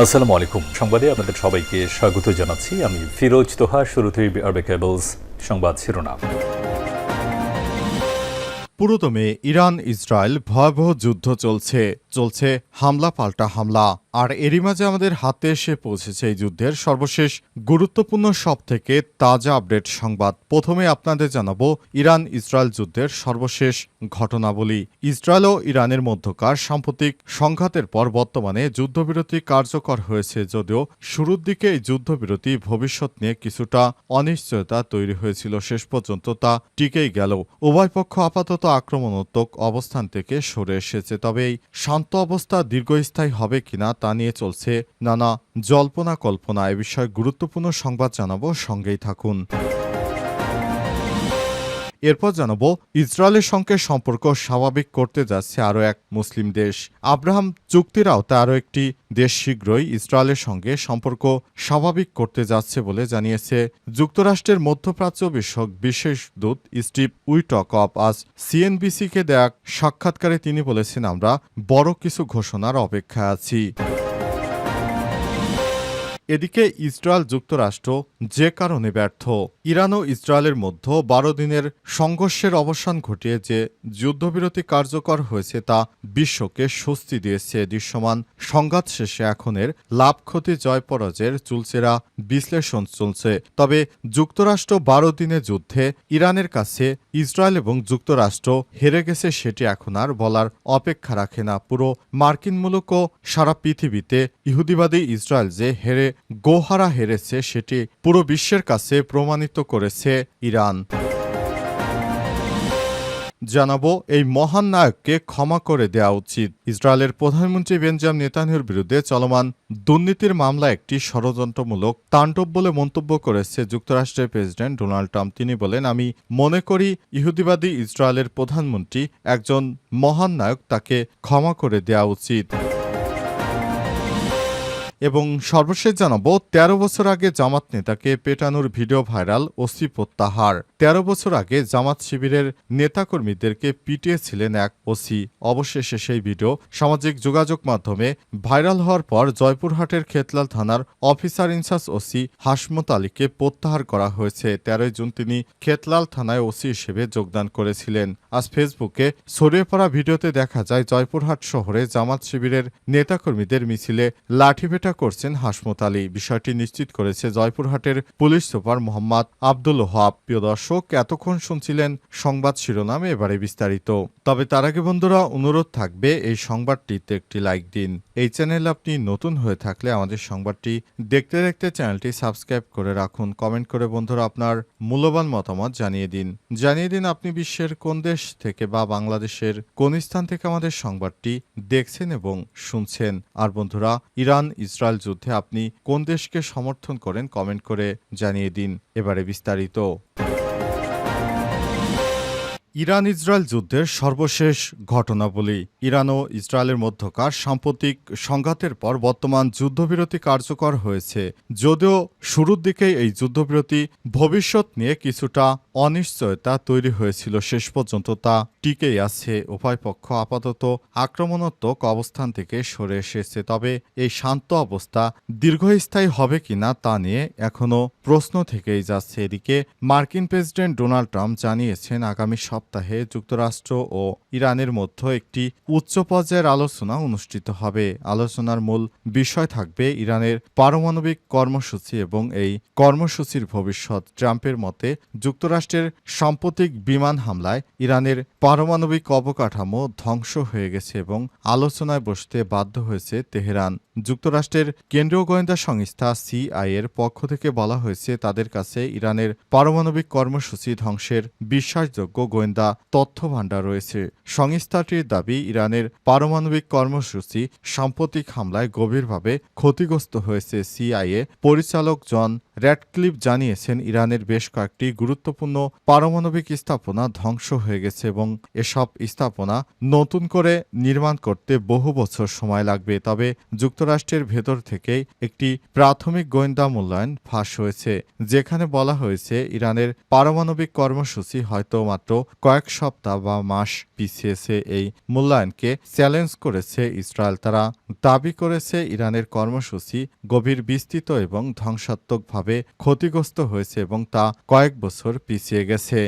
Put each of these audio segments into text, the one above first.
আসসালামু আলাইকুম। সংবাদে আপনাদের সবাইকে স্বাগত জানাচ্ছি। আমি ফিরোজ তোহা শুরুতেই আরবে কেবলস সংবাদ শিরোনাম। পুরোদমে ইরান ইসরায়েল ভয়াবহ যুদ্ধ চলছে। চলছে হামলা পাল্টা হামলা। আর এরই মাঝে আমাদের হাতে এসে পৌঁছেছে এই যুদ্ধের সর্বশেষ গুরুত্বপূর্ণ সব থেকে তাজা আপডেট সংবাদ। প্রথমে আপনাদের জানাব ইরান ইসরায়েল যুদ্ধের সর্বশেষ ঘটনাবলী। ইসরায়েল ও ইরানের মধ্যকার সাম্প্রতিক সংঘাতের পর বর্তমানে যুদ্ধবিরতি কার্যকর হয়েছে যদিও শুরুর দিকে এই যুদ্ধবিরতি ভবিষ্যৎ নিয়ে কিছুটা অনিশ্চয়তা তৈরি হয়েছিল, শেষ পর্যন্ত তা টিকেই গেল। উভয় পক্ষ আপাতত আক্রমণাত্মক অবস্থান থেকে সরে এসেছে, তবে এই শান্ত অবস্থা দীর্ঘস্থায়ী হবে কিনা তা নিয়ে চলছে নানা জল্পনা কল্পনা। এ বিষয়ে গুরুত্বপূর্ণ সংবাদ জানাব সঙ্গেই থাকুন। এরপর জানাব, ইসরায়েলের সঙ্গে সম্পর্ক স্বাভাবিক করতে যাচ্ছে আরও এক মুসলিম দেশ। আব্রাহাম চুক্তির আওতায় আরও একটি দেশ শীঘ্রই ইসরায়েলের সঙ্গে সম্পর্ক স্বাভাবিক করতে যাচ্ছে বলে জানিয়েছে। যুক্তরাষ্ট্রের মধ্যপ্রাচ্য বিষয়ক বিশেষ দূত স্টিভ উইটক অফ আজ সিএনবিসিকে দেয়া সাক্ষাৎকারে তিনি বলেছেন, আমরা বড় কিছু ঘোষণার অপেক্ষায় আছি। এদিকে ইসরায়েল যুক্তরাষ্ট্র যে কারণে ব্যর্থ। ইরান ও ইসরায়েলের মধ্যে বারো দিনের সংঘর্ষের অবসান ঘটিয়ে যে যুদ্ধবিরতি কার্যকর হয়েছে তা বিশ্বকে স্বস্তি দিয়েছে। দৃশ্যমান সংঘাত শেষে এখনের লাভ ক্ষতি জয় পরাজয়ের চুলচেরা বিশ্লেষণ চলছে। তবে যুক্তরাষ্ট্র বারো দিনের যুদ্ধে ইরানের কাছে ইসরায়েল এবং যুক্তরাষ্ট্র হেরে গেছে সেটি এখন আর বলার অপেক্ষা রাখে না। পুরো মার্কিন মূলক ও সারা পৃথিবীতে ইহুদিবাদী ইসরায়েল যে হেরে গোহারা হেরেছে সেটি পুরো বিশ্বের কাছে প্রমাণিত করেছে ইরান। জানাব, এই মহান নায়ককে ক্ষমা করে দেওয়া উচিত। ইসরায়েলের প্রধানমন্ত্রী বেঞ্জাম নেতানিয়াহুর বিরুদ্ধে চলমান দুর্নীতির মামলা একটি ষড়যন্ত্রমূলক তাণ্ডব বলে মন্তব্য করেছে যুক্তরাষ্ট্রের প্রেসিডেন্ট ডোনাল্ড ট্রাম্প। তিনি বলেন, আমি মনে করি ইহুদিবাদী ইসরায়েলের প্রধানমন্ত্রী একজন মহান নায়ক তাকে ক্ষমা করে দেওয়া উচিত। এবং সর্বশেষ জানাব, তেরো বছর আগে জামাত নেতাকে পেটানোর ভিডিও ভাইরাল, ওসি প্রত্যাহার। তেরো বছর আগে জামাত শিবিরের নেতাকর্মীদেরকে পিটিয়েছিলেন এক ওসি। অবশেষে সেই ভিডিও সামাজিক যোগাযোগ মাধ্যমে ভাইরাল হওয়ার পর জয়পুরহাটের খেতলাল থানার অফিসার ইনচার্জ ওসি হাসমত আলীকে প্রত্যাহার করা হয়েছে। তেরোই জুন তিনি খেতলাল থানায় ওসি হিসেবে যোগদান করেছিলেন। আজ ফেসবুকে ছড়িয়ে পড়া ভিডিওতে দেখা যায়, জয়পুরহাট শহরে জামাত শিবিরের নেতাকর্মীদের মিছিলে লাঠিপেটা করছেন হাসমত আলী। বিষয়টি নিশ্চিত করেছে জয়পুরহাটের পুলিশ সুপার মোহাম্মদ আব্দুল হাব প্রিয় দর্শক, এতক্ষণ শুনছিলেন সংবাদ শিরোনামে, এবারে বিস্তারিত। তবে তার আগে বন্ধুরা, অনুরোধ থাকবে এই সংবাদটিতে একটি লাইক দিন। এই চ্যানেল আপনি নতুন হয়ে থাকলে আমাদের সংবাদটি দেখতে দেখতে চ্যানেলটি সাবস্ক্রাইব করে রাখুন। কমেন্ট করে বন্ধুরা আপনার মূল্যবান মতামত জানিয়ে দিন। জানিয়ে দিন আপনি বিশ্বের কোন দেশ থেকে বা বাংলাদেশের কোন স্থান থেকে আমাদের সংবাদটি দেখছেন এবং শুনছেন। আর বন্ধুরা, ইরান ইসরায়েল যুদ্ধে আপনি কোন দেশকে সমর্থন করেন কমেন্ট করে জানিয়ে দিন এবারে বিস্তারিত। ইরান ইসরায়েল যুদ্ধের সর্বশেষ ঘটনাবলী। ইরান ও ইসরায়েলের মধ্যকার সাম্প্রতিক সংঘাতের পর বর্তমান যুদ্ধবিরতি কার্যকর হয়েছে। যদিও শুরুর দিকে এই যুদ্ধবিরতি ভবিষ্যৎ নিয়ে কিছুটা অনিশ্চয়তা তৈরি হয়েছিল, শেষ পর্যন্ত তা টিকেই আছে। উভয় পক্ষ আপাতত আক্রমণাত্মক অবস্থান থেকে সরে এসেছে। তবে এই শান্ত অবস্থা দীর্ঘস্থায়ী হবে কিনা তা নিয়ে এখনও প্রশ্ন থেকেই যাচ্ছে। এদিকে মার্কিন প্রেসিডেন্ট ডোনাল্ড ট্রাম্প জানিয়েছেন, আগামী সপ্তাহে যুক্তরাষ্ট্র ও ইরানের মধ্যে একটি উচ্চ পর্যায়ের আলোচনা অনুষ্ঠিত হবে। আলোচনার মূল বিষয় থাকবে ইরানের পারমাণবিক কর্মসূচি এবং এই কর্মসূচির ভবিষ্যৎ। ট্রাম্পের মতে, যুক্তরাষ্ট্রের সাম্প্রতিক বিমান হামলায় ইরানের পারমাণবিক অবকাঠামো ধ্বংস হয়ে গেছে এবং আলোচনায় বসতে বাধ্য হয়েছে তেহরান। যুক্তরাষ্ট্রের কেন্দ্রীয় গোয়েন্দা সংস্থা সিআই এর পক্ষ থেকে বলা হয়েছে, তাদের কাছে ইরানের পারমাণবিক কর্মসূচি ধ্বংসের বিশ্বাসযোগ্য গোয়েন্দা তথ্য ভাণ্ডার রয়েছে। সংস্থাটির দাবি, ইরানের পারমাণবিক কর্মসূচি সাম্প্রতিক হামলায় গভীরভাবে ক্ষতিগ্রস্ত হয়েছে সিআইএ। পরিচালক জন র্যাডক্লিফ জানিয়েছেন, ইরানের বেশ কয়েকটি গুরুত্বপূর্ণ পারমাণবিক স্থাপনা ধ্বংস হয়ে গেছে এবং এসব স্থাপনা নতুন করে নির্মাণ করতে বহু বছর সময় লাগবে। তবে যুক্তরাষ্ট্রের ভেতর থেকেই একটি প্রাথমিক গোয়েন্দা মূল্যায়ন ফাঁস হয়েছে, যেখানে বলা হয়েছে, ইরানের পারমাণবিক কর্মসূচি হয়তো মাত্র কয়েক সপ্তাহ বা মাস পিছিয়েছে। এই মূল্যায়নকে চ্যালেঞ্জ করেছে ইসরায়েল। তারা দাবি করেছে, ইরানের কর্মসূচি গভীর বিস্তৃত এবং ধ্বংসাত্মকভাবে ক্ষতিগ্রস্ত হয়েছে এবং তা কয়েক বছর পিছিয়ে গেছে।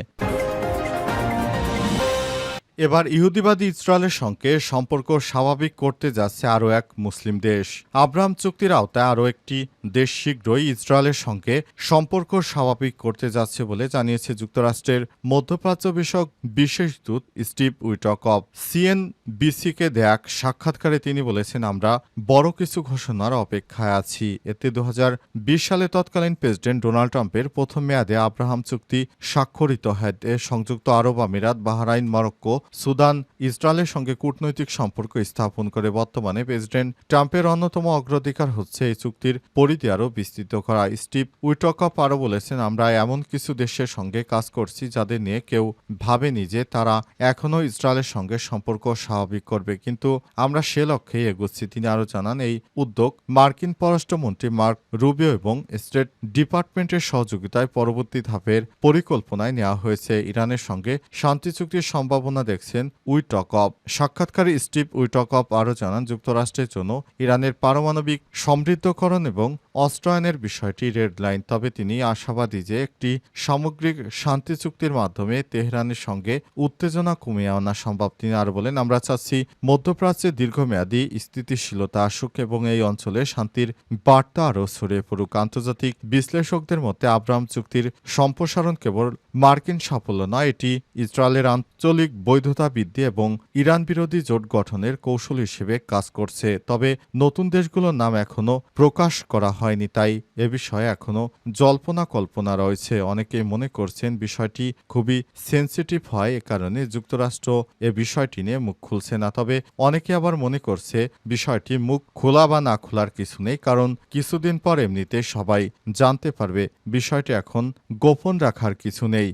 এবার ইহুদিবাদী ইসরায়েলের সঙ্গে সম্পর্ক স্বাভাবিক করতে যাচ্ছে আরও এক মুসলিম দেশ। আব্রাহাম চুক্তির আওতায় আরও একটি দেশ শীঘ্রই ইসরায়েলের সঙ্গে সম্পর্ক স্বাভাবিক করতে যাচ্ছে বলে জানিয়েছে যুক্তরাষ্ট্রের মধ্যপ্রাচ্য বিষয়ক বিশেষ দূত স্টিভ উইটকপ। সিএনবিসিকে দেয়া এক সাক্ষাৎকারে তিনি বলেছেন, আমরা বড় কিছু ঘোষণার অপেক্ষায় আছি। এতে দু হাজার বিশ সালে তৎকালীন প্রেসিডেন্ট ডোনাল্ড ট্রাম্পের প্রথম মেয়াদে আব্রাহাম চুক্তি স্বাক্ষরিত হয়। সংযুক্ত আরব আমিরাত, বাহরাইন, মরক্কো সুদান ইসরায়েলের সঙ্গে কূটনৈতিক সম্পর্ক স্থাপন করে বর্তমানে প্রেসিডেন্ট ট্রাম্পের অন্যতম অগ্রাধিকার হচ্ছে এই চুক্তির পরিধি আরও বিস্তৃত করা। স্টিভ উইটকপ আরও বলেছেন, আমরা এমন কিছু দেশের সঙ্গে কাজ করছি যাদের নিয়ে কেউ ভাবেনি যে তারা এখনও ইসরায়েলের সঙ্গে সম্পর্ক স্বাভাবিক করবে। কিন্তু আমরা সে লক্ষ্যেই এগোচ্ছি। তিনি আরও জানান, এই উদ্যোগ মার্কিন পররাষ্ট্রমন্ত্রী মার্ক রুবিও এবং স্টেট ডিপার্টমেন্টের সহযোগিতায় পরবর্তী ধাপের পরিকল্পনায় নেওয়া হয়েছে। ইরানের সঙ্গে শান্তি চুক্তির সম্ভাবনা দেখছেন উইটকপ। সাক্ষাৎকারী স্টিভ উইটকপ আরও জানান যুক্তরাষ্ট্রের জন্য ইরানের পারমাণবিক সমৃদ্ধকরণ এবং অস্ত্রায়নের বিষয়টি রেড লাইন। তবে তিনি আশাবাদী যে একটি সামগ্রিক শান্তি চুক্তির মাধ্যমে তেহরানের সঙ্গে উত্তেজনা কমিয়ে আনা সম্ভব। তিনি আর বলেন, আমরা চাচ্ছি মধ্যপ্রাচ্যে দীর্ঘমেয়াদী স্থিতিশীলতা আসুক এবং এই অঞ্চলে শান্তির বার্তা আরও ছড়িয়ে পড়ুক। আন্তর্জাতিক বিশ্লেষকদের মতে, আব্রাহাম চুক্তির সম্প্রসারণ কেবল মার্কিন সাফল্য নয়, এটি ইসরায়েলের আঞ্চলিক বৈধতা বৃদ্ধি এবং ইরান বিরোধী জোট গঠনের কৌশল হিসেবে কাজ করছে। তবে নতুন দেশগুলোর নাম এখনও প্রকাশ করা হয়নি, তাই এ বিষয়ে এখনও জল্পনা কল্পনা রয়েছে। অনেকেই মনে করছেন বিষয়টি খুবই সেন্সিটিভ হয়, এ কারণে যুক্তরাষ্ট্র এ বিষয়টি নিয়ে মুখ খুলছে না। তবে অনেকে আবার মনে করছে বিষয়টি মুখ খোলা বা না খোলার কিছু নেই, কারণ কিছুদিন পর এমনিতে সবাই জানতে পারবে বিষয়টি এখন গোপন রাখার কিছু নেই।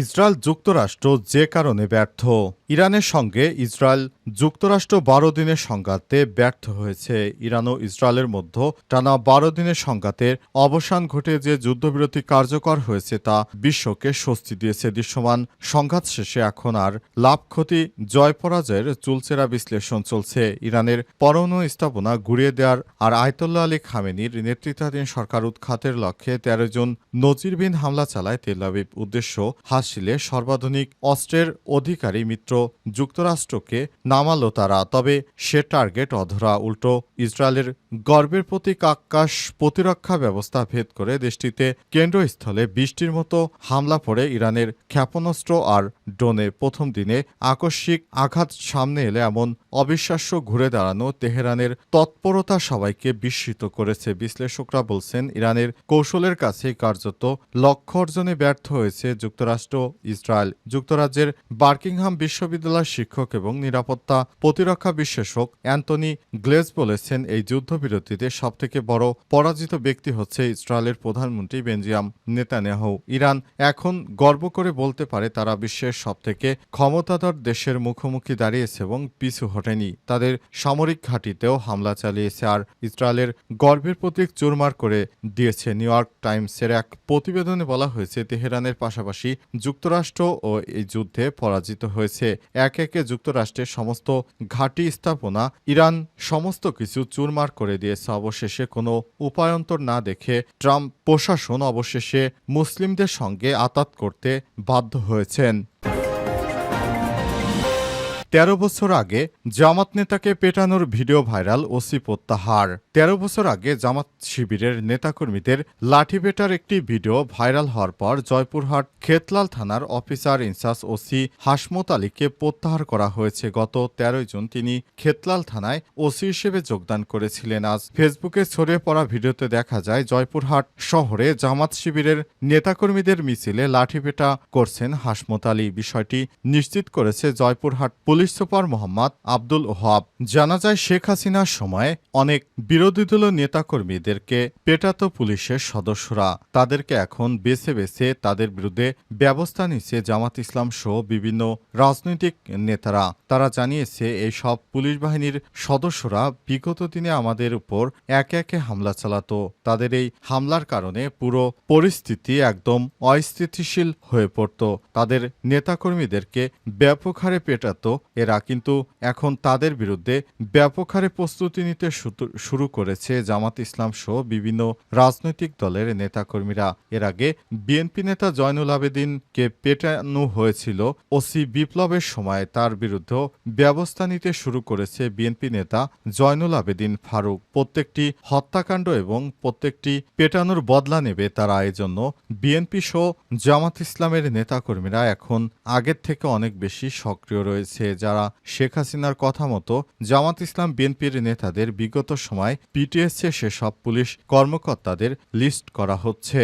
ইসরায়েল যুক্তরাষ্ট্র যে কারণে ব্যর্থ। ইরানের সঙ্গে ইসরায়েল যুক্তরাষ্ট্র বারো দিনের সংঘাতে ব্যর্থ হয়েছে। ইরান ও ইসরায়েলের মধ্যে টানা বারো দিনের সংঘাতের অবসান ঘটে যে যুদ্ধবিরতি কার্যকর হয়েছে তা বিশ্বকে স্বস্তি দিয়েছে। দৃশ্যমান সংঘাত শেষে এখন আর লাভ ক্ষতি জয় পরাজয়ের চুলচেরা বিশ্লেষণ চলছে। ইরানের পরমাণু স্থাপনা ঘুরিয়ে দেওয়ার আর আয়তুল্লাহ আলী খামেনির নেতৃত্বাধীন সরকার উৎখাতের লক্ষ্যে তেরো জন নজিরবিন হামলা চালায় তেলাবিব উদ্দেশ্য হাসিলে সর্বাধুনিক অস্ত্রের অধিকারী মিত্র যুক্তরাষ্ট্রকে নামালো তারা, তবে সে টার্গেট অধরা উল্টো। ইসরায়েলের গর্বের প্রতীক আকাশ প্রতিরক্ষা ব্যবস্থা ভেদ করে দেশটিতে কেন্দ্রস্থলে বৃষ্টির মতো হামলা পড়ে ইরানের ক্ষেপণাস্ত্র আর ড্রোনে প্রথম দিনে আকস্মিক আঘাত সামনে এলে এমন অবিশ্বাস্য ঘুরে দাঁড়ানো তেহরানের তৎপরতা সবাইকে বিস্মিত করেছে। বিশ্লেষকরা বলছেন, ইরানের কৌশলের কাছে কার্যত লক্ষ্য অর্জনে ব্যর্থ হয়েছে যুক্তরাষ্ট্র, ইসরায়েল। যুক্তরাজ্যের বার্কিংহাম বিশ্ববিদ্যালয়ের শিক্ষক এবং নিরাপত্তা প্রতিরক্ষা বিশ্লেষক অ্যান্টনি গ্লেজ বলেছেন, এই যুদ্ধবিরতিতে সবথেকে বড় পরাজিত ব্যক্তি হচ্ছে ইসরায়েলের প্রধানমন্ত্রী বেঞ্জিয়াম নেতানিয়াহু। ইরান এখন গর্ব করে বলতে পারে, তারা বিশ্বের সবথেকে ক্ষমতাধর দেশের মুখোমুখি দাঁড়িয়েছে এবং পিছু হটেনি। তাদের সামরিক ঘাঁটিতেও হামলা চালিয়েছে আর ইসরায়েলের গর্বের প্রতীক চুরমার করে দিয়েছে। নিউ ইয়র্ক টাইমসের এক প্রতিবেদনে বলা হয়েছে, তেহরানের পাশাপাশি যুক্তরাষ্ট্র ও এই যুদ্ধে পরাজিত হয়েছে। এক একে যুক্তরাষ্ট্রের সমস্ত ঘাঁটি স্থাপনা, ইরান সমস্ত কিছু চুরমার করে দিয়েছে। অবশেষে কোনো উপায়ন্তর না দেখে ট্রাম্প প্রশাসন অবশেষে মুসলিমদের সঙ্গে আতাত করতে বাধ্য হয়েছেন। তেরো বছর আগে জামাত নেতাকে পেটানোর ভিডিও ভাইরাল ওসি প্রত্যাহার। তেরো বছর আগে জামাত শিবিরের নেতাকর্মীদের লাঠি পেটার একটি ভিডিও ভাইরাল হওয়ার পর জয়পুরহাট খেতলাল থানার অফিসার ইনচার্জ ওসি হাসমত আলীকে প্রত্যাহার করা হয়েছে। গত তেরোই জুন তিনি খেতলাল থানায় ওসি হিসেবে যোগদান করেছিলেন। আজ ফেসবুকে ছড়িয়ে পড়া ভিডিওতে দেখা যায়, জয়পুরহাট শহরে জামাত শিবিরের নেতাকর্মীদের মিছিলে লাঠিপেটা করছেন হাসমত আলী। বিষয়টি নিশ্চিত করেছে Joypurhat police. Police super Mohammad Abdul Wahab. জানা যায়, শেখ হাসিনার সময় অনেক বিরোধী দল নেতাকর্মীদেরকে পেটাতো পুলিশের সদস্যরা। তাদেরকে এখন বেছে বেছে তাদের বিরুদ্ধে ব্যবস্থা নিচ্ছে জামাত ইসলাম সহ বিভিন্ন রাজনৈতিক নেতারা। তারা জানিয়েছে এই সব পুলিশ বাহিনীর সদস্যরা বিগত দিনে আমাদের উপর একে একে হামলা চালাতো। তাদের এই হামলার কারণে পুরো পরিস্থিতি একদম অস্থিতিশীল হয়ে পড়ত। তাদের নেতাকর্মীদেরকে ব্যাপক হারে পেটাতো এরা কিন্তু এখন তাদের বিরুদ্ধে ব্যাপক হারে প্রস্তুতি নিতে শুরু করেছে জামাত ইসলাম সহ বিভিন্ন রাজনৈতিক দলের নেতাকর্মীরা। এর আগে বিএনপি নেতা জয়নুল আবেদিনকে পেটানো হয়েছিল ওসি বিপ্লবের সময় তার বিরুদ্ধে ব্যবস্থা নিতে শুরু করেছে বিএনপি নেতা জয়নুল আবেদিন ফারুক। প্রত্যেকটি হত্যাকাণ্ড এবং প্রত্যেকটি পেটানোর বদলা নেবে তারা। এজন্য বিএনপি সহ জামাত ইসলামের নেতাকর্মীরা এখন আগের থেকে অনেক বেশি সক্রিয় রয়েছে। যারা শেখ হাসিনার কথা মতো জামাত ইসলাম, বিএনপির নেতাদের বিগত সময় পিটিএসছে সেসব পুলিশ কর্মকর্তাদের লিস্ট করা হচ্ছে।